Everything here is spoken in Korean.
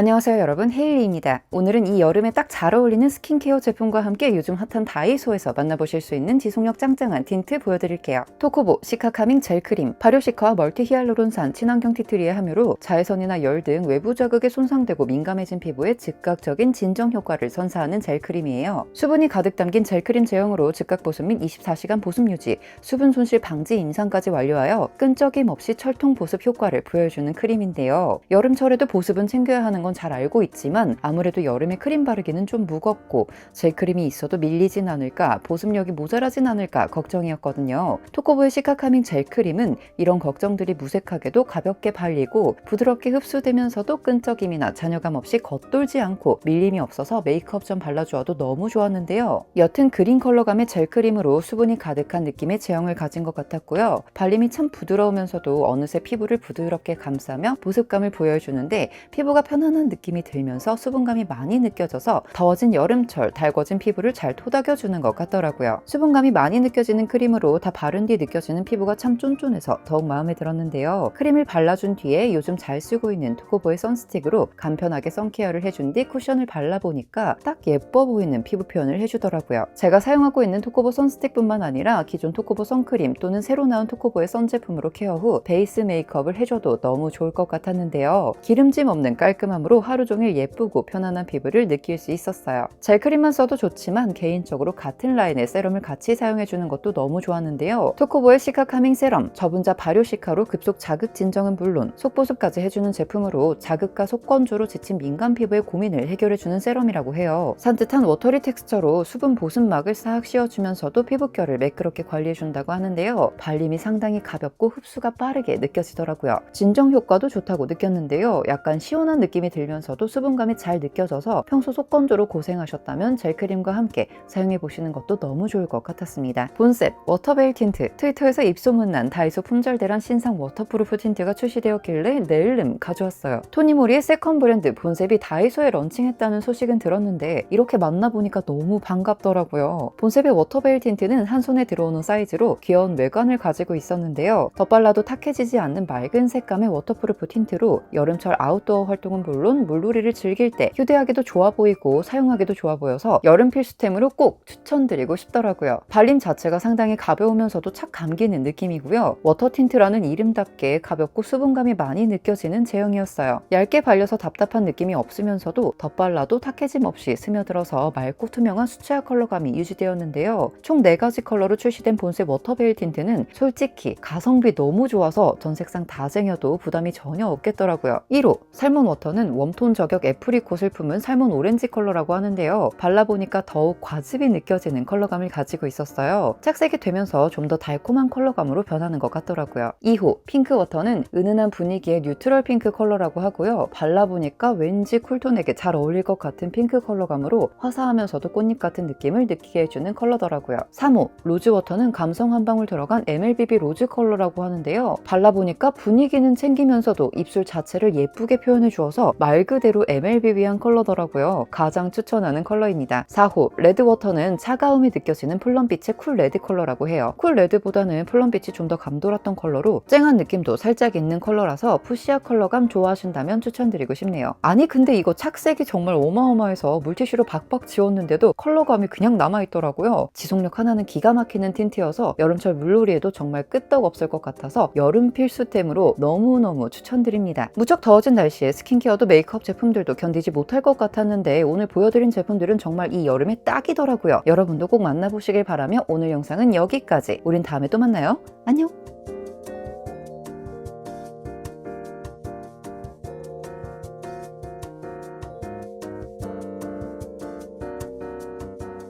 안녕하세요 여러분 헤일리입니다. 오늘은 이 여름에 딱 잘 어울리는 스킨케어 제품과 함께 요즘 핫한 다이소에서 만나보실 수 있는 지속력 짱짱한 틴트 보여드릴게요. 토코보 시카카밍 젤크림, 발효시카와 멀티 히알루론산 친환경 티트리의 함유로 자외선이나 열 등 외부 자극에 손상되고 민감해진 피부에 즉각적인 진정 효과를 선사하는 젤크림이에요. 수분이 가득 담긴 젤크림 제형으로 즉각 보습 및 24시간 보습 유지, 수분 손실 방지 임상까지 완료하여 끈적임 없이 철통 보습 효과를 보여주는 크림인데요. 여름철에도 보습은 챙겨야 하는 건잘 알고 있지만 아무래도 여름에 크림 바르기는 좀 무겁고 젤크림이 있어도 밀리진 않을까 보습력이 모자라진 않을까 걱정이었거든요. 토코보의 시카카밍 젤 크림은 이런 걱정들이 무색하게도 가볍게 발리고 부드럽게 흡수되면서도 끈적임이나 잔여감 없이 겉돌지 않고 밀림이 없어서 메이크업 좀 발라주어도 너무 좋았는데요. 옅은 그린 컬러감의 젤 크림으로 수분이 가득한 느낌의 제형을 가진 것 같았고요. 발림이 참 부드러우면서도 어느새 피부를 부드럽게 감싸며 보습감을 보여주는데 피부가 편안한 느낌이 들면서 수분감이 많이 느껴져서 더워진 여름철 달궈진 피부를 잘 토닥여주는 것 같더라고요. 수분감이 많이 느껴지는 크림으로 다 바른 뒤 느껴지는 피부가 참 쫀쫀해서 더욱 마음에 들었는데요. 크림을 발라준 뒤에 요즘 잘 쓰고 있는 토코보의 선스틱으로 간편하게 선케어를 해준 뒤 쿠션을 발라보니까 딱 예뻐 보이는 피부 표현을 해주더라고요. 제가 사용하고 있는 토코보 선스틱뿐만 아니라 기존 토코보 선크림 또는 새로 나온 토코보의 선 제품으로 케어 후 베이스 메이크업을 해줘도 너무 좋을 것 같았는데요. 기름짐 없는 깔끔함 으로 하루 종일 예쁘고 편안한 피부를 느낄 수 있었어요. 젤크림만 써도 좋지만 개인적으로 같은 라인의 세럼을 같이 사용해주는 것도 너무 좋았는데요. 토코보의 시카 카밍 세럼, 저분자 발효 시카로 급속 자극 진정은 물론 속보습까지 해주는 제품으로 자극과 속건조로 지친 민감 피부의 고민을 해결해주는 세럼이라고 해요. 산뜻한 워터리 텍스처로 수분 보습막을 싹 씌워주면서도 피부결을 매끄럽게 관리해준다고 하는데요. 발림이 상당히 가볍고 흡수가 빠르게 느껴지더라고요. 진정 효과도 좋다고 느꼈는데요. 약간 시원한 느낌이 들면서도 수분감이 잘 느껴져서 평소 속건조로 고생하셨다면 젤크림과 함께 사용해 보시는 것도 너무 좋을 것 같았습니다. 본셉 워터베일 틴트 트위터에서 입소문난 다이소 품절대란 신상 워터프루프 틴트가 출시되었길래 내일름 가져왔어요. 토니모리의 세컨 브랜드 본셉이 다이소에 런칭했다는 소식은 들었는데 이렇게 만나보니까 너무 반갑더라고요. 본셉의 워터베일 틴트는 한 손에 들어오는 사이즈로 귀여운 외관을 가지고 있었는데요. 덧발라도 탁해지지 않는 맑은 색감의 워터프루프 틴트로 여름철 아웃도어 활동은 물론 물놀이를 즐길 때 휴대하기도 좋아 보이고 사용하기도 좋아 보여서 여름 필수템으로 꼭 추천드리고 싶더라고요. 발림 자체가 상당히 가벼우면서도 착 감기는 느낌이고요. 워터 틴트라는 이름답게 가볍고 수분감이 많이 느껴지는 제형이었어요. 얇게 발려서 답답한 느낌이 없으면서도 덧발라도 탁해짐 없이 스며들어서 맑고 투명한 수채화 컬러감이 유지되었는데요. 총 4가지 컬러로 출시된 본색 워터베일 틴트는 솔직히 가성비 너무 좋아서 전 색상 다 쟁여도 부담이 전혀 없겠더라고요. 1호 살몬 워터는 웜톤 저격 애프리콧을 품은 살몬 오렌지 컬러라고 하는데요. 발라보니까 더욱 과즙이 느껴지는 컬러감을 가지고 있었어요. 착색이 되면서 좀 더 달콤한 컬러감으로 변하는 것 같더라고요. 2호 핑크 워터는 은은한 분위기의 뉴트럴 핑크 컬러라고 하고요. 발라보니까 왠지 쿨톤에게 잘 어울릴 것 같은 핑크 컬러감으로 화사하면서도 꽃잎 같은 느낌을 느끼게 해주는 컬러더라고요. 3호 로즈 워터는 감성 한 방울 들어간 MLBB 로즈 컬러라고 하는데요. 발라보니까 분위기는 챙기면서도 입술 자체를 예쁘게 표현해 주어서 말 그대로 MLBB한 컬러더라고요. 가장 추천하는 컬러입니다. 4호 레드 워터는 차가움이 느껴지는 플럼빛의 쿨 레드 컬러라고 해요. 쿨 레드보다는 플럼빛이 좀 더 감돌았던 컬러로 쨍한 느낌도 살짝 있는 컬러라서 푸시아 컬러감 좋아하신다면 추천드리고 싶네요. 아니 근데 이거 착색이 정말 어마어마해서 물티슈로 박박 지웠는데도 컬러감이 그냥 남아있더라고요. 지속력 하나는 기가 막히는 틴트여서 여름철 물놀이에도 정말 끄떡없을 것 같아서 여름 필수템으로 너무너무 추천드립니다. 무척 더워진 날씨에 스킨케어도 메이크업 제품들도 견디지 못할 것 같았는데 오늘 보여드린 제품들은 정말 이 여름에 딱이더라고요. 여러분도 꼭 만나보시길 바라며 오늘 영상은 여기까지. 우린 다음에 또 만나요. 안녕!